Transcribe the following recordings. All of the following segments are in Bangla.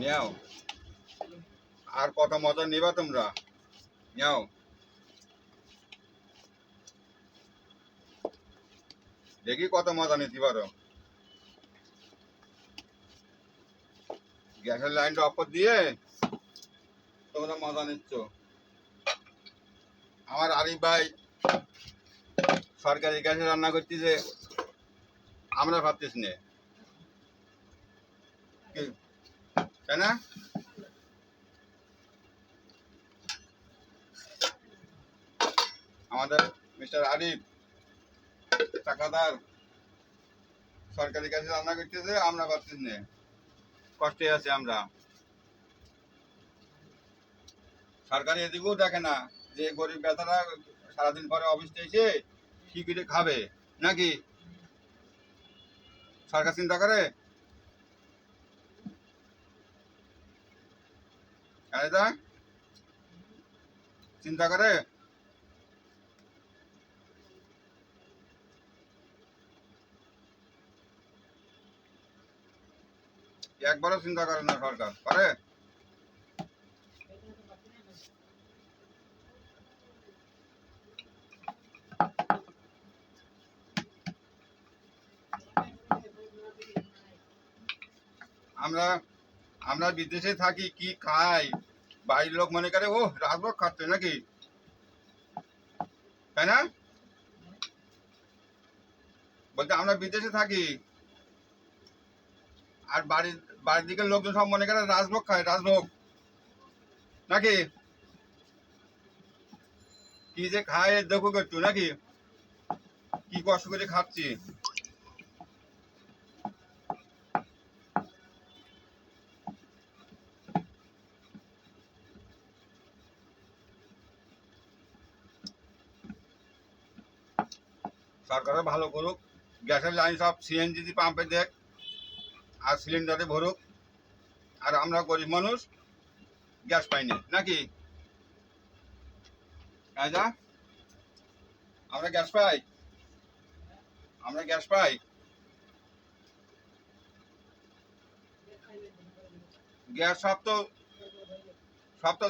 নেও আর কত মজা নিবা তোমরা? নেও দেখি কত মজা নিতে পারো। গ্যাসের লাইনটা অফ করে দিয়ে তোমরা মজা নিচ্ছ। আমার আরিফ ভাই সরকারি গ্যাসে রান্না করতেছে। আমরা ভাবতেছি না? তাই না? আমাদের মিস্টার আরিফ, টাকাদার সরকারি কাছে রান্না করতেছে, আমরা পাচ্ছি না কষ্টে আছি আমরা। সরকারি এদিকেও দেখে না যে গরিব বেচারা সারাদিন পরে অফিসে এসে কি খাবে, নাকি? সরকার চিন্তা করে খালেদা চিন্তা করে। একবারও চিন্তা করে না সরকার করে আমরা আমরা বিদেশে থাকি, কি খাই? বাড়ির লোক মনে করে ও রাজভোগ খাচ্ছে নাকি? তাই না? বলতে আমরা বিদেশে থাকি। আর বাড়ির বাড়ির দিকের লোকজন সব মনে করে, রাজভোগ খায়, রাজভোগ। নাকি? কি যে খায়, দেখো একটু, নাকি? কি কষ্ট করে খাচ্ছি। সরকারও ভালো করুক, গ্যাসের লাইন সব সিএনজি পাম্পে দেখ আর সিলিন্ডারে ভরুক। আর আমরা গরিব মানুষ, গ্যাস পাইনি, নাকি? রাজা আমরা গ্যাস পাই? আমরা গ্যাস পাই? গ্যাস সব তো সব তো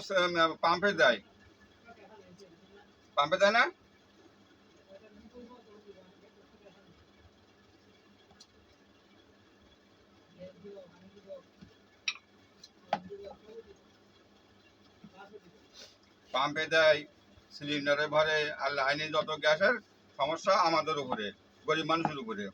পাম্পে দেয়। পাম্পে দেয় না? পাম্পে দেয় সিলিন্ডারে ভরে আর লাইনে যত গ্যাসের সমস্যা আমাদের উপরে গরিব মানুষের উপরে।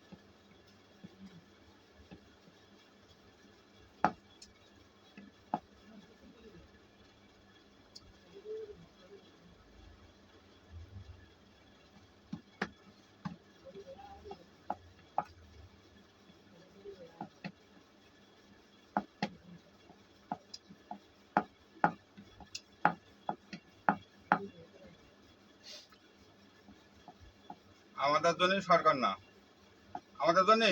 আমাদের জন্য সরকার না। আমাদের জন্য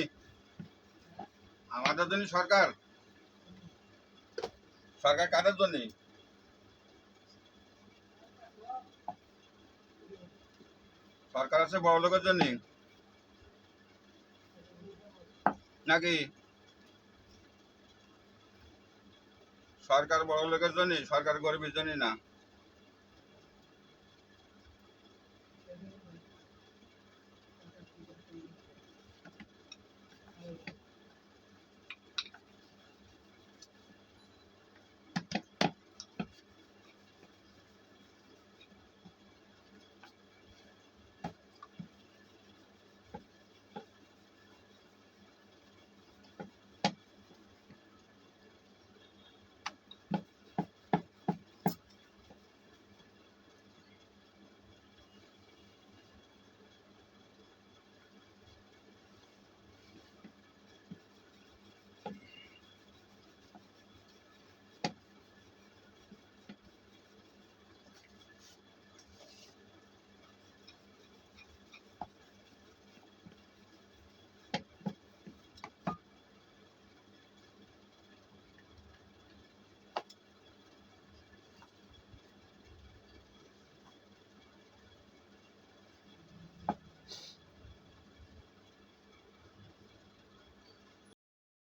আমাদের জন্য সরকার? সরকার কাদের জন্য সরকার আছে বড় লোকের জন্য নাকি? সরকার বড় লোকের জন্য সরকার গরিবের জন্য না?